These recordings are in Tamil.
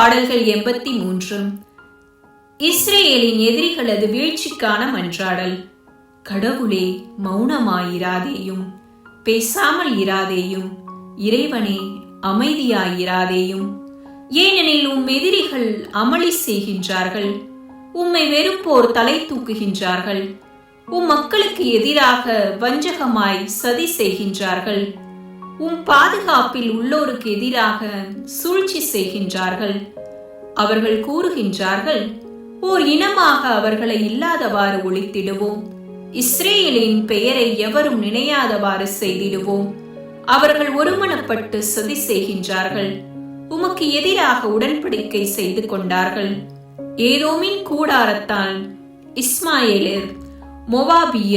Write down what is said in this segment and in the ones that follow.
பாடல்கள் எண்பத்தி மூன்று இஸ்ரேலின் எதிரிகளது வீழ்ச்சிக்கான மன்றாடல். கடவுளே மௌனமாயிராதேயும் பேசாமல் இராதேயும் இறைவனே அமைதியாயிராதேயும். ஏனெனில் உம் எதிரிகள் அமளி செய்கின்றார்கள். உம்மை வெறுப்போர் தலை தூக்குகின்றார்கள். உம் மக்களுக்கு எதிராக வஞ்சகமாய் சதி செய்கின்றார்கள். உம் பாதுகாப்பில் உள்ளோருக்கு எதிராக சூழ்ச்சி செய்கின்றார்கள். அவர்கள் கூறுகின்றார்கள் ஓர் இனமாக அவர்களை இல்லாதவாறு ஒழித்திடுவோம். இஸ்ரேலின் பெயரை எவரும் நினையாதவாறு செய்திடுவோம். அவர்கள் ஒருமனப்பட்டு சதி செய்கின்றார்கள். உமக்கு எதிராக உடன்படிக்கை செய்து கொண்டார்கள். ஏதோமின் கூடாரத்தால் இஸ்மாயிலர் மொவாபிய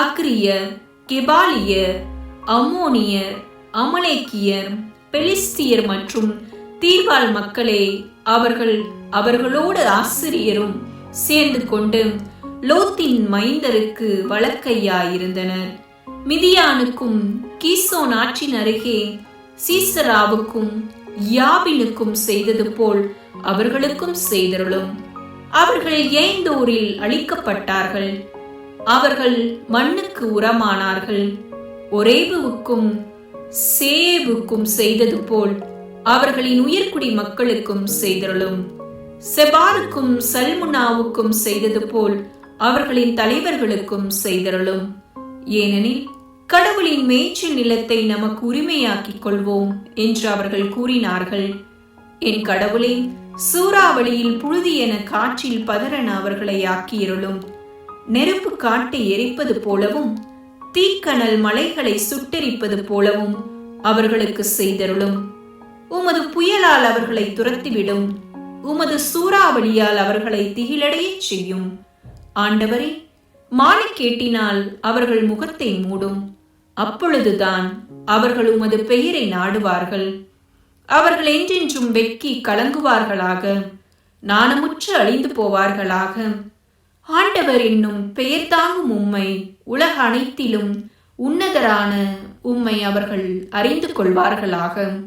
அக்ரிய கெபாலியர் அம்மோனியர் அமலேக்கியர் பெலிஸ்தியர் மற்றும் தீர்வாள் மக்களே அவர்கள் அவர்களோடு ஆசிரியரும் சேர்ந்து கொண்டு லோத்தின் மைந்தருக்கு வழக்கையாயிருந்தனர். மிதியானுக்கும் கீசோன் ஆற்றின் அருகே சீசராவுக்கும் யாபினுக்கும் செய்தது போல் அவர்களுக்கும் செய்தருளும். அவர்கள் ஏந்தோரில் அழிக்கப்பட்டார்கள். அவர்கள் மண்ணுக்கு உரமானார்கள். ஒரேபுவுக்கும் சேவுக்கும் செய்தது போல் அவர்களின் உயர்குடி மக்களுக்கும் செய்தருளும். செபாருக்கும் சல்முனாவுக்கும் செய்தது போல் அவர்களின் தலைவர்களுக்கும் செய்தருளும். ஏனெனில் கடவுளின் மேய்ச்சல் நிலத்தை நமக்கு உரிமையாக்கிக் கொள்வோம் என்று அவர்கள் கூறினார்கள். என் கடவுளே சூறாவளியில் புழுதி என காற்றில் பதறன அவர்களை ஆக்கியிருளும். நெருப்பு காட்டை எரிப்பது போலவும் தீக்கனல் மலைகளை சுட்டெரிப்பது போலவும் அவர்களுக்கு செய்தருளும். உமது புயலால் அவர்களை துரத்திவிடும். உமது சூறாவளியால் அவர்களை திகிலடைய செய்யும். ஆண்டவரே மாலைக்கேட்டினால் அவர்கள் முகத்தை மூடும். அப்பொழுதுதான் அவர்கள் உமது பெயரை நாடுவார்கள். அவர்கள் என்றென்றும் வெக்கி கலங்குவார்களாக. நாணமுற்று அழிந்து போவார்களாக. ஆண்டவர் என்னும் பெயர் தாங்கும் உம்மை உலக அனைத்திலும் உன்னதரான உம்மை அவர்கள் அறிந்து கொள்வார்களாக.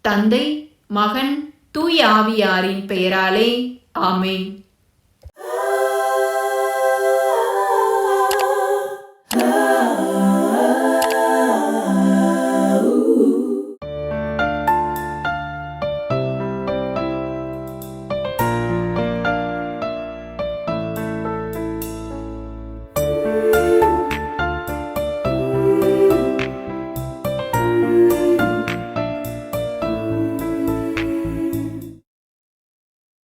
தந்தை மகன் தூய ஆவியாரின் பெயராலே ஆமேன்.